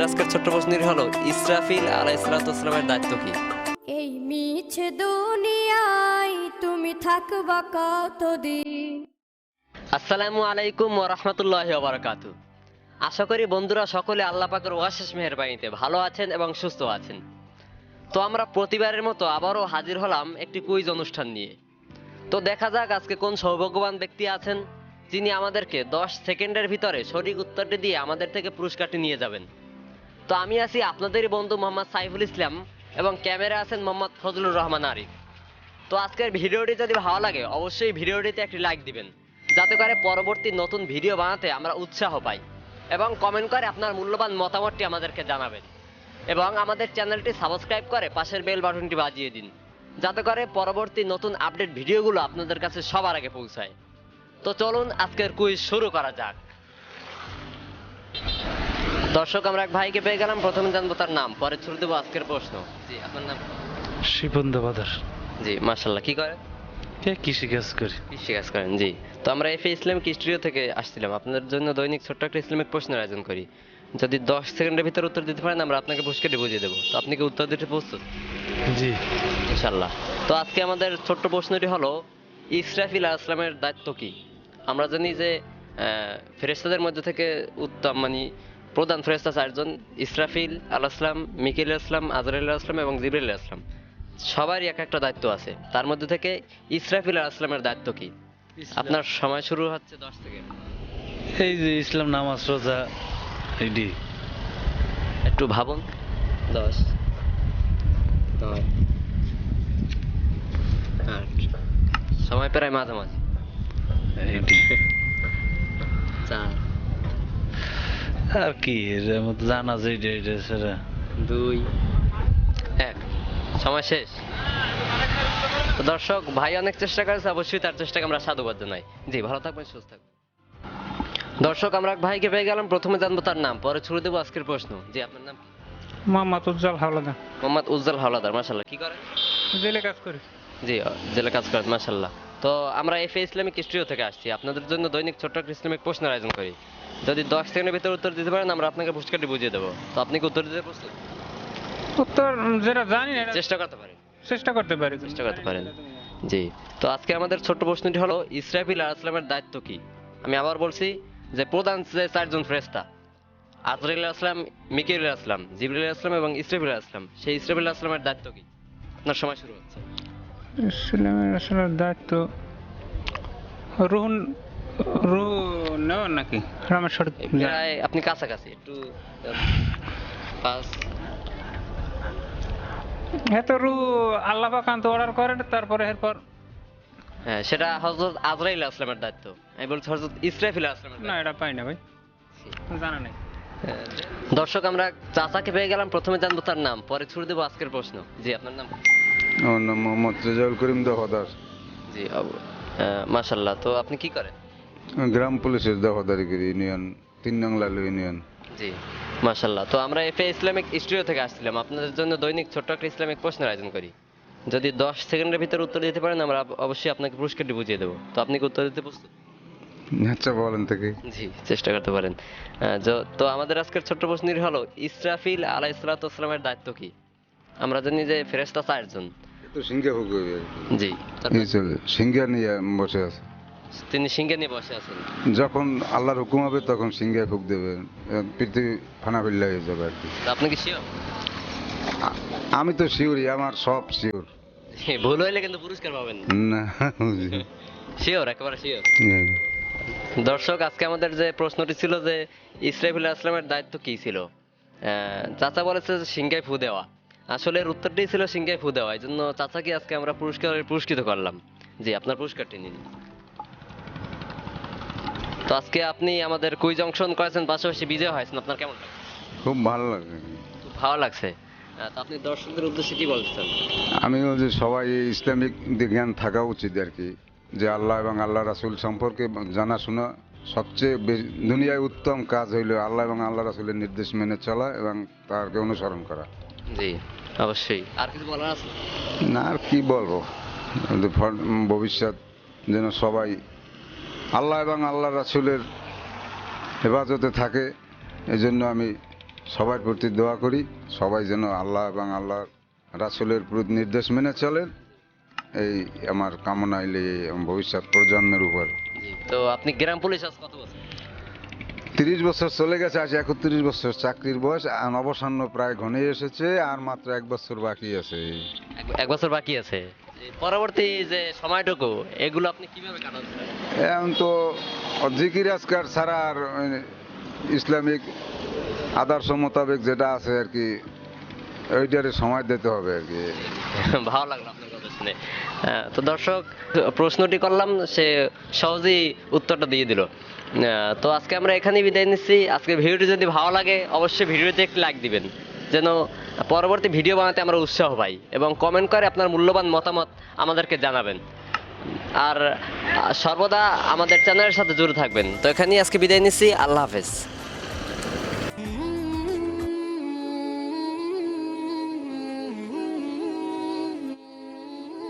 আজকের ছোট্ট প্রশ্নটি হলো ইসরাফিল আলাহ ইসলাতামের দায়িত্ব কি? এই মিছে দুনিয়ায় তুমি থাকবা কতদিন? আসসালামু আলাইকুম ওয়া রাহমাতুল্লাহি ওয়া বারাকাতু। আশা করি বন্ধুরা সকলে আল্লাহ পাকের ওয়াশেষ মেহেরবানিতে ভালো আছেন এবং সুস্থ আছেন। তো আমরা প্রতিবারের মতো আবারও হাজির হলাম একটি কুইজ অনুষ্ঠান নিয়ে। তো দেখা যাক আজকে কোন সৌভাগ্যবান ব্যক্তি আছেন যিনি আমাদেরকে দশ সেকেন্ডের ভিতরে সঠিক উত্তরটি দিয়ে আমাদের থেকে পুরস্কারটি নিয়ে যাবেন। তো আমি আছি আপনাদেরই বন্ধু মোহাম্মদ সাইফুল ইসলাম এবং ক্যামেরা আছেন মোহাম্মদ ফজলুর রহমান আরিফ। তো আজকের ভিডিওটি যদি ভালো লাগে, অবশ্যই ভিডিওটিতে একটি লাইক দিবেন। যাতে করে পরবর্তী নতুন ভিডিও বানাতে আমরা উৎসাহ পাই এবং কমেন্ট করে আপনার মূল্যবান মতামতটি আমাদেরকে জানাবেন। এবং আমাদের চ্যানেলটি সাবস্ক্রাইব করে পাশের বেল বাটনটি বাজিয়ে দিন, যাতে করে পরবর্তী নতুন আপডেট ভিডিওগুলো আপনাদের কাছে সবার আগে পৌঁছায়। তো চলুন আজকের কুইজ শুরু করা যাক। দর্শক আমরা এক ভাইকে পেয়ে গেলাম। প্রথমে জানব তার নাম পরে ছুড়ে দেবো আজকের প্রশ্ন। জি আপনার নাম? শিপন দাবাদার জি মার্শাল্লাহ কি করে কে কৃষি কাজ করি। কৃষি কাজ করেন জি। তো আমরা এফএ ইসলামিক স্টুডিও থেকে আসছিলাম। আপনাদের জন্য দৈনিক ছোট্ট একটা ইসলামিক প্রশ্নের আয়োজন করি। যদি দশ সেকেন্ডের ভিতর উত্তর দিতে পারেন আমরা আপনাকে পুরস্কারটি বুঝিয়ে দেবো। তো আপনি কি উত্তর দিতে প্রস্তুত? জি। ইনশাল্লাহ তো আজকে আমাদের ছোট্ট প্রশ্নটি হলো ইসরাফিল আলাহ ইসলামের দায়িত্ব কি? আমরা জানি যে আহ, ফেরেশতাদের মধ্যে থেকে উত্তম মানে প্রধান ফেরেশতা চারজন ইসরাফিল আলাহ ইসলাম মিকিল ইসলাম আজরাইল ইসলাম এবং জিবরিল ইসলাম সবারই এক একটা দায়িত্ব আছে। তার মধ্যে থেকে ইসরাফিল আলাহ ইসলামের দায়িত্ব কি? আপনার সময় শুরু হচ্ছে দশ থেকে। এই যে ইসলাম নামাজ রোজা এডি। একটু ভাবুন। দশ নয় সময় প্রায় মাঝামাঝি। এডি। চার। আর কি জানা সেটা। দুই এক। সময় শেষ। তো দর্শক ভাই অনেক চেষ্টা করেছে অবশ্যই তার চেষ্টাকে আমরা সাধুবাদ জানাই। জি ভালো থাকবেন সুস্থ থাকবেন। দর্শক আমরা ভাইকে পেয়ে গেলাম প্রথমে জানব তার নাম পরে ছুড়ে দেবো আজকের প্রশ্ন। জি আপনার নাম মোহাম্মদ উজ্জ্বল হাওলাদার। মোহাম্মদ উজ্জ্বল হাওলাদার মাসাল্লাহ কি করেন? জেলে কাজ করি। জি জেলে কাজ করেন মাসাল্লাহ তো আমরা এফ ইসলামিক স্টুডিও থেকে আসছি। আপনাদের জন্য দৈনিক ছোট্ট একটা ইসলামিক প্রশ্নের আয়োজন করি। যদি দশ সেকেন্ডের ভিতরে উত্তর দিতে পারেন আমরা আপনাকে পুরস্কারটি বুঝিয়ে দেবো। তো আপনি কি উত্তর দিতে প্রস্তুত? উত্তর যেটা জানি না এটা চেষ্টা করতে পারেন। চেষ্টা করতে পারি। চেষ্টা করতে পারেন। জি। তো আজকে আমাদের ছোট্ট প্রশ্নটি হলো ইসরাফিল আলাহ ইসলামের দায়িত্ব কি? আমি আবার বলছি যে প্রধান যে চারজন ফেরেশতা আজরাইল আসলাম মিকিল আসলাম জিবরিল আসলাম এবং ইসরাফিল আসলাম সেই ইসরাফিল আসলামের দায়িত্ব কি? আপনার সময় শুরু হচ্ছে। ইসলামের আসলে দায়িত্ব রুহন রু নেওয়ার নাকি? নেই। প্রায় আপনি কাছাকাছি একটু পাঁচ এত রু আল্লাহ পাকান্ত অর্ডার করেন তারপরে এরপর হ্যাঁ সেটা হজরত আজরাইল আসলামের দায়িত্ব। আমি বলছি হজরত ইসরাফিল আসলামের না এটা পাই না ভাই। জানা নেই। হ্যাঁ, দর্শক আমরা চাচাকে পেয়ে গেলাম প্রথমে জানব তার নাম পরে ছুড়ে দেবো আজকের প্রশ্ন। জি আপনার নাম? আমার নাম মোহাম্মদ রেজাউল করিম দফাদার জি মাশাল্লাহ তো আপনি কি করেন? গ্রাম পুলিশের দফাদারি করি ইউনিয়ন তিন নং লালু ইউনিয়ন। জি মাশাল্লাহ তো আমরা এফএ ইসলামিক স্টুডিও থেকে আসছিলাম। আপনাদের জন্য দৈনিক ছোট্ট একটা ইসলামিক প্রশ্নের আয়োজন করি। যদি দশ সেকেন্ডের ভিতরে উত্তর দিতে পারেন আমরা অবশ্যই আপনাকে পুরস্কারটি বুঝিয়ে দেবো। তো আপনি কি উত্তর দিতে প্রস্তুত? আচ্ছা বলেন থেকে জি চেষ্টা করতে পারেন। তো আমাদের আজকের ছোট্ট প্রশ্নটি হলো ইসরাফিল আলাহ ইসলাতামের দায়িত্ব কি? আমরা জানি যে ফেরেশতা চারজন। তো সিংহা কি। জি সিংহা নিয়ে বসে আছে। তিনি সিংহে নিয়ে বসে আছেন। যখন আল্লাহর হুকুম হবে তখন সিংহা ফুক দেবে। পৃথিবী ফানা ফিল্লা হয়ে যাবে আর কি। আপনি কি শিওর আমি তো শিওরই আমার সব শিওর ভুল হইলে কিন্তু পুরস্কার পাবেন। না শিওর একেবারে শিওর দর্শক আজকে আমাদের যে প্রশ্নটি ছিল যে ইসরাফিল আসলামের দায়িত্ব কি ছিল? চাচা বলেছে যে সিংহায় ফু দেওয়া। আসলে এর উত্তরটি ছিল সিংহায় ফু দেওয়া। এই জন্য চাচাকে আজকে আমরা পুরস্কার পুরস্কৃত করলাম। জি আপনার পুরস্কারটি নিন। তো আজকে আপনি আমাদের কুইজ অংশগ্রহণ করেছেন পাশাপাশি বিজয় হয়েছেন। আপনার কেমন লাগছে খুব ভালো লাগছে ভালো লাগছে। তো আপনি দর্শকদের উদ্দেশ্যে কি আমি বলছি সবাই এই ইসলামিক জ্ঞান থাকা উচিত আর কি। যে আল্লাহ এবং আল্লাহ রাসুল সম্পর্কে জানাশোনা সবচেয়ে দুনিয়ায় উত্তম কাজ হইল আল্লাহ এবং আল্লাহ রাসূলের নির্দেশ মেনে চলা এবং তারকে অনুসরণ করা। জি অবশ্যই। আর কিছু বলার আছে? না আর কি বলব? ভবিষ্যৎ যেন সবাই আল্লাহ এবং আল্লাহ রাসুলের হেফাজতে থাকে। এই জন্য আমি সবার প্রতি দোয়া করি সবাই যেন আল্লাহ এবং আল্লাহ রাসুলের প্রতি নির্দেশ মেনে চলেন। এই আমার কামনা এলে ভবিষ্যৎ প্রজন্মের উপর। তো আপনি গ্রাম পুলিশ আজ কত বছর? তিরিশ বছর চলে গেছে আজ একত্রিশ বছর চাকরির বয়স অবসান্ন প্রায় ঘনিয়ে এসেছে আর মাত্র এক বছর বাকি আছে। এক বছর বাকি আছে। পরবর্তী যে সময়টুকু এগুলো আপনি কীভাবে কাটাচ্ছেন এখন তো জিকির আজকার ছাড়া আর ইসলামিক আদর্শ মোতাবেক যেটা আছে আর কি ওইটারে সময় দিতে হবে আর কি। ভালো লাগল আপনার কথা শুনে। তো দর্শক প্রশ্নটি করলাম সে সহজেই উত্তরটা দিয়ে দিল। তো আজকে আমরা এখানেই বিদায় নিচ্ছি। আজকে ভিডিওটি যদি ভালো লাগে অবশ্যই ভিডিওতে একটি লাইক দিবেন যেন পরবর্তী ভিডিও বানাতে আমরা উৎসাহ পাই এবং কমেন্ট করে আপনার মূল্যবান মতামত আমাদেরকে জানাবেন। আর সর্বদা আমাদের চ্যানেলের সাথে জুড়ে থাকবেন। তো এখানেই আজকে বিদায় নিচ্ছি। আল্লাহ হাফেজ।